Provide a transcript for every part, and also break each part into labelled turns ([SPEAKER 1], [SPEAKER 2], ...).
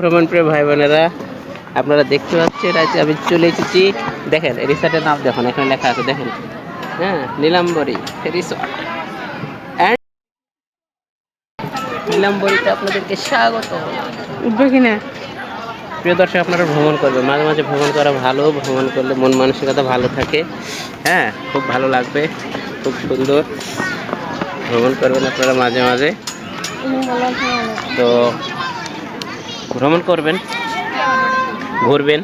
[SPEAKER 1] ভ্রমণ প্রিয় ভাই বোনেরা আপনারা দেখতে পাচ্ছেন আজ আমি চলে এসেছি। দেখেন রিসর্টের নাম দেখুন এখানে লেখা আছে দেখেন। হ্যাঁ নীলাম্বরী রিসর্ট অ্যান্ড নীলাম্বরীতে আপনাদেরকে স্বাগত।
[SPEAKER 2] উঠবে কিনা?
[SPEAKER 1] প্রিয় দর্শক আপনারা ভ্রমণ করবেন। মাঝে মাঝে ভ্রমণ করা ভালো ভ্রমণ করলে মন মানসিকতা ভালো থাকে। হ্যাঁ খুব ভালো লাগবে খুব সুন্দর। ভ্রমণ করবেন আপনারা মাঝে মাঝে। তো ভ্রমণ করবেন ঘুরবেন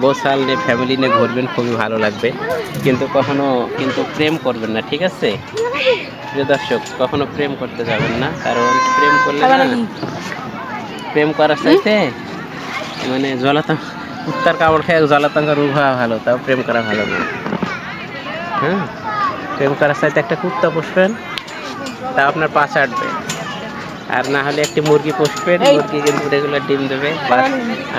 [SPEAKER 1] বসাল নিয়ে ফ্যামিলি নিয়ে ঘুরবেন খুবই ভালো লাগবে। কিন্তু কখনো কিন্তু প্রেম করবেন না ঠিক আছে? প্রিয় দর্শক কখনো প্রেম করতে যাবেন না কারণ প্রেম করলে প্রেম করার চাইতে মানে জলাতঙ্ক কুত্তার কামড় খেয়ে জলাতঙ্ক রোগ হওয়া ভালো তাও প্রেম করা ভালো না। হ্যাঁ? প্রেম করার চাইতে একটা কুত্তা পুষবেন তা আপনার পা চাটবে আর না হলে একটি মুরগি পুষবেন মুরগি কিন্তু রেগুলার ডিম দেবে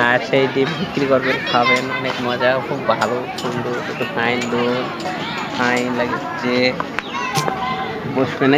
[SPEAKER 1] আর সেই ডিম বিক্রি করবেন খাবেন অনেক মজা খুব ভালো সুন্দর একটু ফাইন দুধ ফাইন লাগে লাগছে বসবেন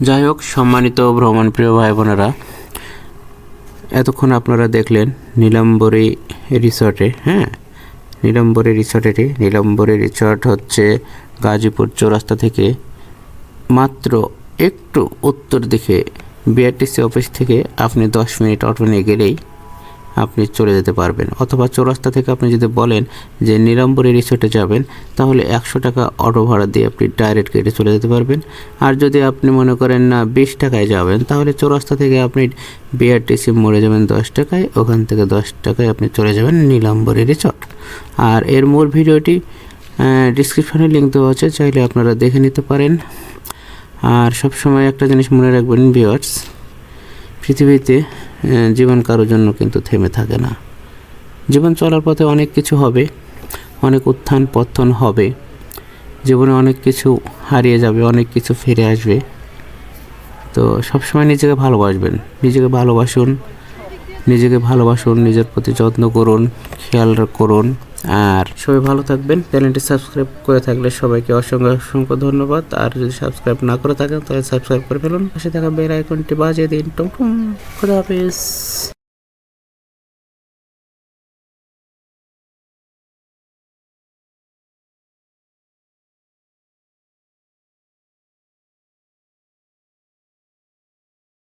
[SPEAKER 1] যাই হোক সম্মানিত ভ্রমণপ্রিয় ভাই বোনেরা এতক্ষণ আপনারা দেখলেন নীলাম্বরী রিসর্টে হ্যাঁ? নীলাম্বরী রিসর্টেটি, নীলাম্বরী রিসর্ট হচ্ছে গাজীপুর চৌরাস্তা থেকে মাত্র একটু উত্তর দিকে বিআরটিসি অফিস থেকে আপনি দশ মিনিট অটো নিয়ে গেলেই আপনি চলে যেতে পারবেন। অথবা চৌরাস্তা থেকে আপনি যদি বলেন যে নিরাম্বরী রিসোর্টে যাবেন, তাহলে একশো টাকা অটো ভাড়া দিয়ে আপনি ডাইরেক্ট গেটে চলে যেতে পারবেন। আর যদি আপনি মনে করেন না বিশ টাকায় যাবেন, তাহলে চৌরাস্তা থেকে আপনি বিআরটিসি মরে যাবেন দশ টাকায়, ওখান থেকে দশ টাকায় আপনি চলে যাবেন নীলাম্বরী রিসর্ট। আর এর মূল ভিডিওটি ডিসক্রিপশনে লিঙ্ক দেওয়া আছে, চাইলে আপনারা দেখে নিতে পারেন। আর সবসময় একটা জিনিস মনে রাখবেন ভিওয়ার্স পৃথিবীতে জীবন কারোর জন্য কিন্তু থেমে থাকে না। জীবন চলার পথে অনেক কিছু হবে, অনেক উত্থান পত্থন হবে, জীবনে অনেক কিছু হারিয়ে যাবে, অনেক কিছু ফিরে আসবে। তো সবসময় নিজেকে ভালোবাসবেন, নিজেকে ভালোবাসুন নিজেকে ভালোবাসুন, নিজের প্রতি যত্ন করুন, খেয়াল করুন। আর সবাই ভালো থাকবেন। চ্যানেলটি সাবস্ক্রাইব করে থাকলে সবাইকে অসংখ্য অসংখ্য ধন্যবাদ। আর যদি সাবস্ক্রাইব না করে থাকেন, তাহলে সাবস্ক্রাইব করে ফেলুন। পাশে থাকা বেল আইকনটি বাজিয়ে দিন। টুম টুম। খুদা হাফিজ।